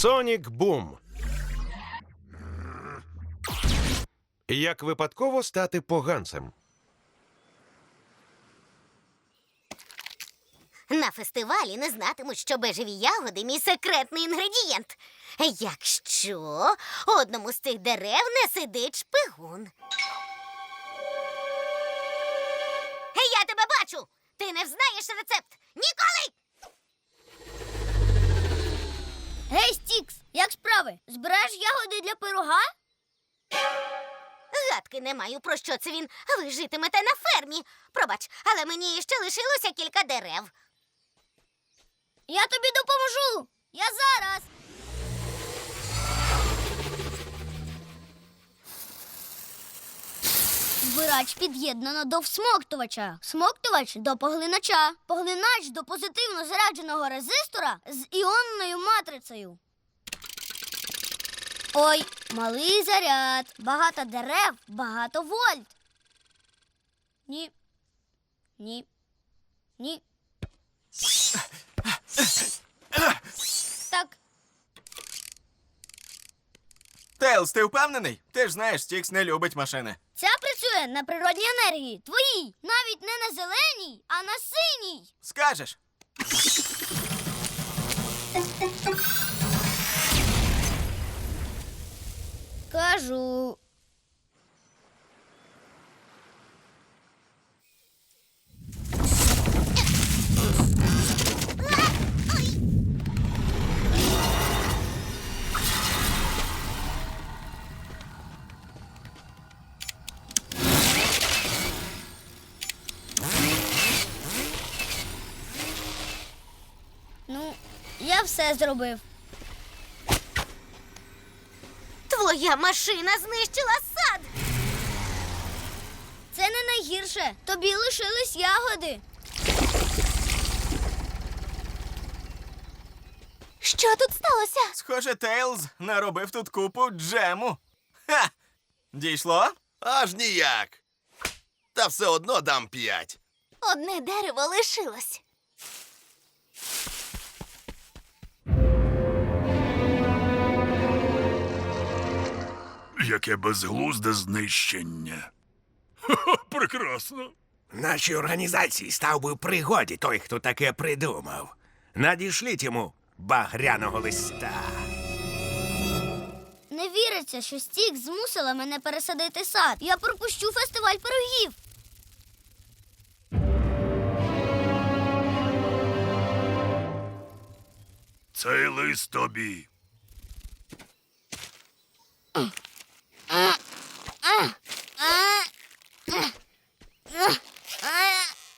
Сонік Бум. Як випадково стати поганцем. На фестивалі не знатимуть, що бежеві ягоди мій секретний інгредієнт. Якщо одному з цих дерев не сидить шпигун. Я тебе бачу! Ти не взнаєш рецепт! Ніколи! Гей, Стікс, як справи? Збираєш ягоди для пирога? Гадки не маю, про що це він. Ви житимете на фермі. Пробач, але мені ще лишилося кілька дерев. Я тобі допоможу. Я зараз. Збирач під'єднано до всмоктувача. Смоктувач до поглинача. Поглинач до позитивно зарядженого резистора з іонною матрицею. Ой, малий заряд. Багато дерев, багато вольт. Ні. Ні. Ні. Так, Тейлз, ти впевнений? Ти ж знаєш, Стікс не любить машини. ця працює на природній енергії. Твоїй. Навіть не на зеленій, а на синій. Скажеш? Кажу. Ну, я все зробив. Твоя машина знищила сад. Це не найгірше. Тобі лишились ягоди. Що тут сталося? Схоже, Тейлз наробив тут купу джему. Ха! Дійшло? Аж ніяк. Та все одно дам п'ять. Одне дерево лишилось. Яке безглузде знищення. Хо-хо, прекрасно. Нашій організації став би в пригоді той, хто таке придумав. Надішліть йому багряного листа. Не віриться, що Стік змусила мене пересадити сад. Я пропущу фестиваль пирогів. Цей лист тобі.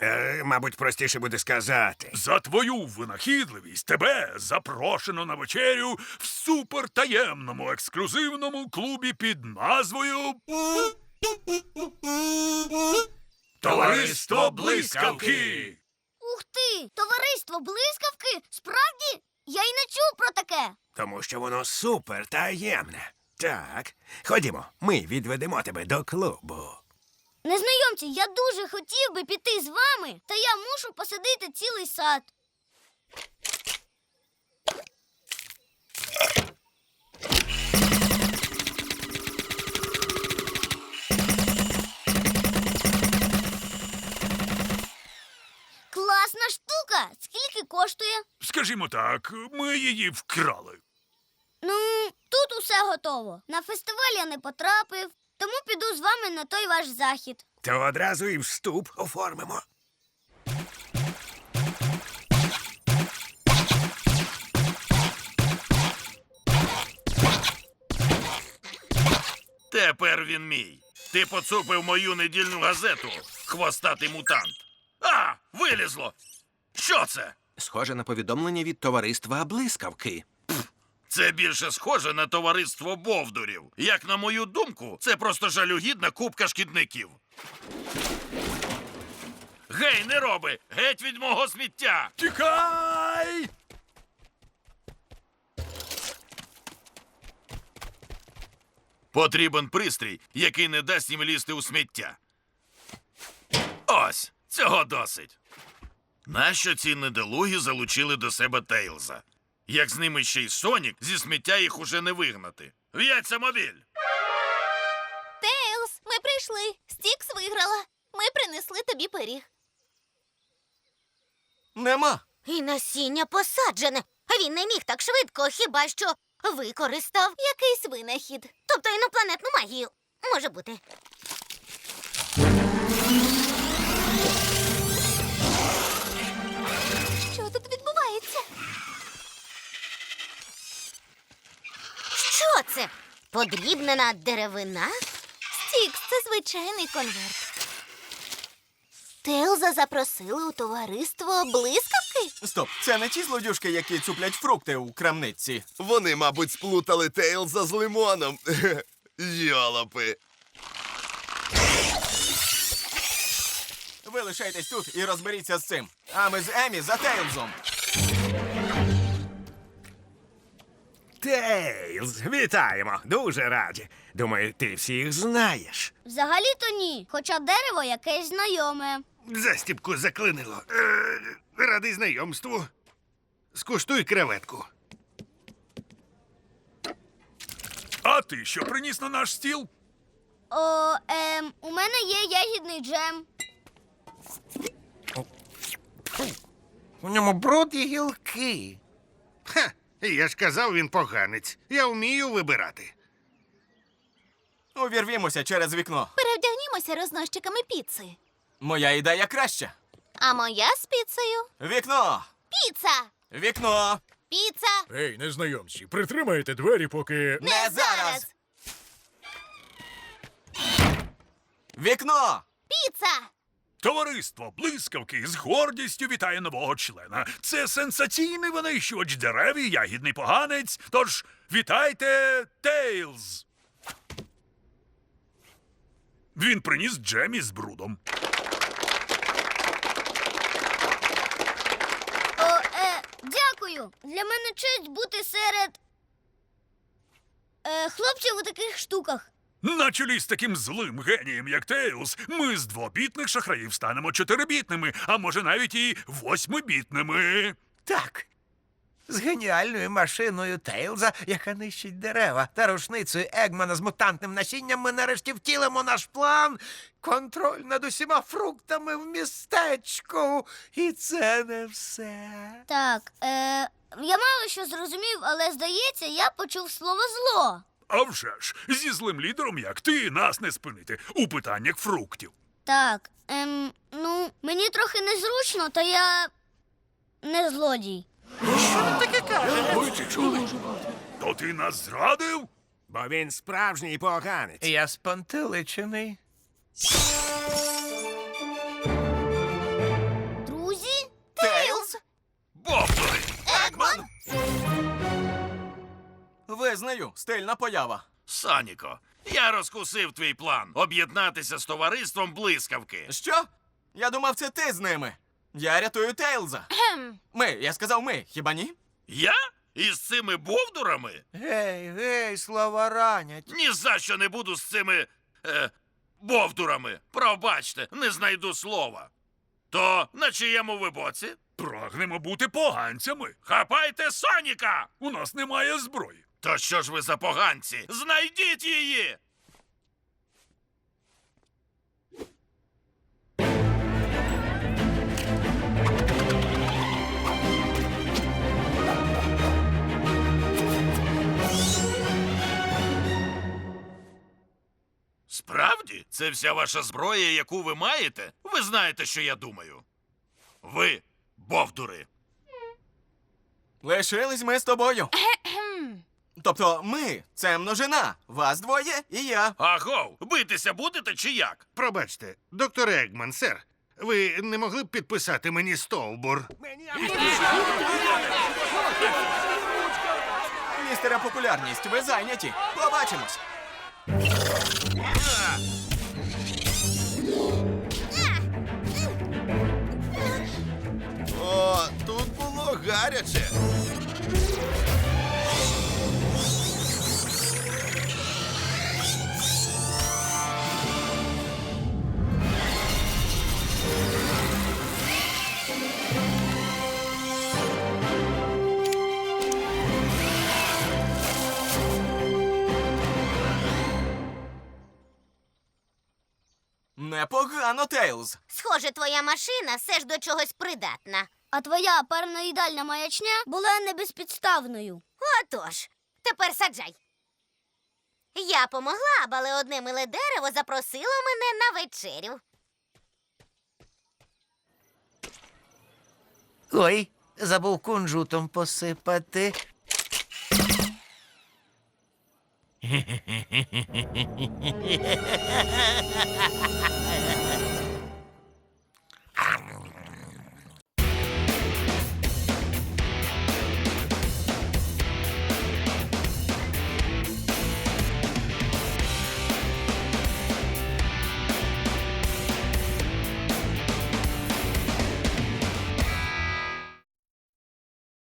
Е, мабуть, простіше буде сказати. За твою винахідливість тебе запрошено на вечерю в супертаємному ексклюзивному клубі під назвою Товариство Блискавки. Ух ти! Товариство блискавки? Справді? Я й не чув про таке. Тому що воно супер таємне. Так, ходімо, ми відведемо тебе до клубу. Незнайомці, я дуже хотів би піти з вами, та я мушу посадити цілий сад. Класна штука! Скільки коштує? Скажімо так, ми її вкрали. Ну, усе готово. На фестиваль я не потрапив, тому піду з вами на той ваш захід. То одразу і вступ оформимо. Тепер він мій. Ти поцупив мою недільну газету, хвостатий мутант. А, вилізло. Що це? Схоже на повідомлення від товариства Блискавки. Це більше схоже на товариство бовдурів. Як на мою думку, це просто жалюгідна купка шкідників. Гей, не роби! Геть від мого сміття! Тікай! Потрібен пристрій, який не дасть їм лізти у сміття. Ось, цього досить. Нащо ці недолугі залучили до себе Тейлза? Як з ними ще й Сонік, зі сміття їх уже не вигнати. В'яться мобіль! Тейлз, ми прийшли. Стікс виграла. Ми принесли тобі пиріг. Нема. І насіння посаджене. Він не міг так швидко, хіба що використав якийсь винахід. Тобто інопланетну магію. Може бути. Подрібнена деревина? Стікс, це звичайний конверт. Тейлза запросили у товариство блискавки? Стоп, це не ті злодюшки, які цуплять фрукти у крамниці. Вони, мабуть, сплутали Тейлза з лимоном. Йолопи. Ви лишайтесь тут і розберіться з цим. А ми з Емі за Тейлзом. Тейлз, вітаємо! Дуже раді. Думаю, ти всіх знаєш. Взагалі-то ні, хоча дерево якесь знайоме. Застіпку заклинило. Е, радий знайомству. Скуштуй креветку. А ти що приніс на наш стіл? О, ем, у мене є ягідний джем. У ньому бруд і гілки. Я ж казав, він поганець. Я вмію вибирати. Увірвімося через вікно. Перевдягнімося розносчиками піци. Моя ідея краща. А моя з піцею? Вікно! Піца! Вікно! Піца! Ей, незнайомці, притримайте двері, поки. Не зараз! Вікно! Піца! Товариство блискавки з гордістю вітає нового члена. Це сенсаційний винищувач дерев і ягідний поганець. Тож вітайте Тейлз. Він приніс джемі з брудом. О, е, дякую. Для мене честь бути серед е, хлопців у таких штуках. На чолі з таким злим генієм, як Тейлз, ми з двобітних шахраїв станемо чотирибітними, а може навіть і восьмибітними. Так. З геніальною машиною Тейлза, яка нищить дерева, та рушницею Егмана з мутантним насінням ми нарешті втілимо наш план. Контроль над усіма фруктами в містечку. І це не все. Так, е, я мало що зрозумів, але здається, я почув слово зло. А вже ж, зі злим лідером, як ти, нас не спинити у питаннях фруктів. Так, ем, ну, мені трохи незручно, то я не злодій. Що він таке каже? Ой, ти чули? То ти нас зрадив? Бо він справжній поганець. Я спантеличений. Визнаю, стильна поява. Соніко, я розкусив твій план об'єднатися з товариством блискавки. Що? Я думав, це ти з ними. Я рятую Тейлза. Ми, я сказав ми, хіба ні? Я? Із цими бовдурами? Гей, гей, слова ранять. Ні за що не буду з цими е, бовдурами. Пробачте, не знайду слова. То на чиєму ви боці? Прагнемо бути поганцями. Хапайте Соніка! У нас немає зброї. То що ж ви за поганці? Знайдіть її! Справді, це вся ваша зброя, яку ви маєте? Ви знаєте, що я думаю. Ви бовдури. Лишились ми з тобою. Тобто ми це множина. Вас двоє і я. Агов, битися будете чи як? Пробачте, доктор Егман, сер, ви не могли б підписати мені стовбур? Містера популярність, ви зайняті. Побачимось. Непогано, Тейлз. Схоже, твоя машина все ж до чогось придатна. А твоя параноїдальна маячня була не безпідставною. Отож, тепер саджай. Я помогла, б, але одне миле дерево запросило мене на вечерю. Ой, забув кунжутом посипати.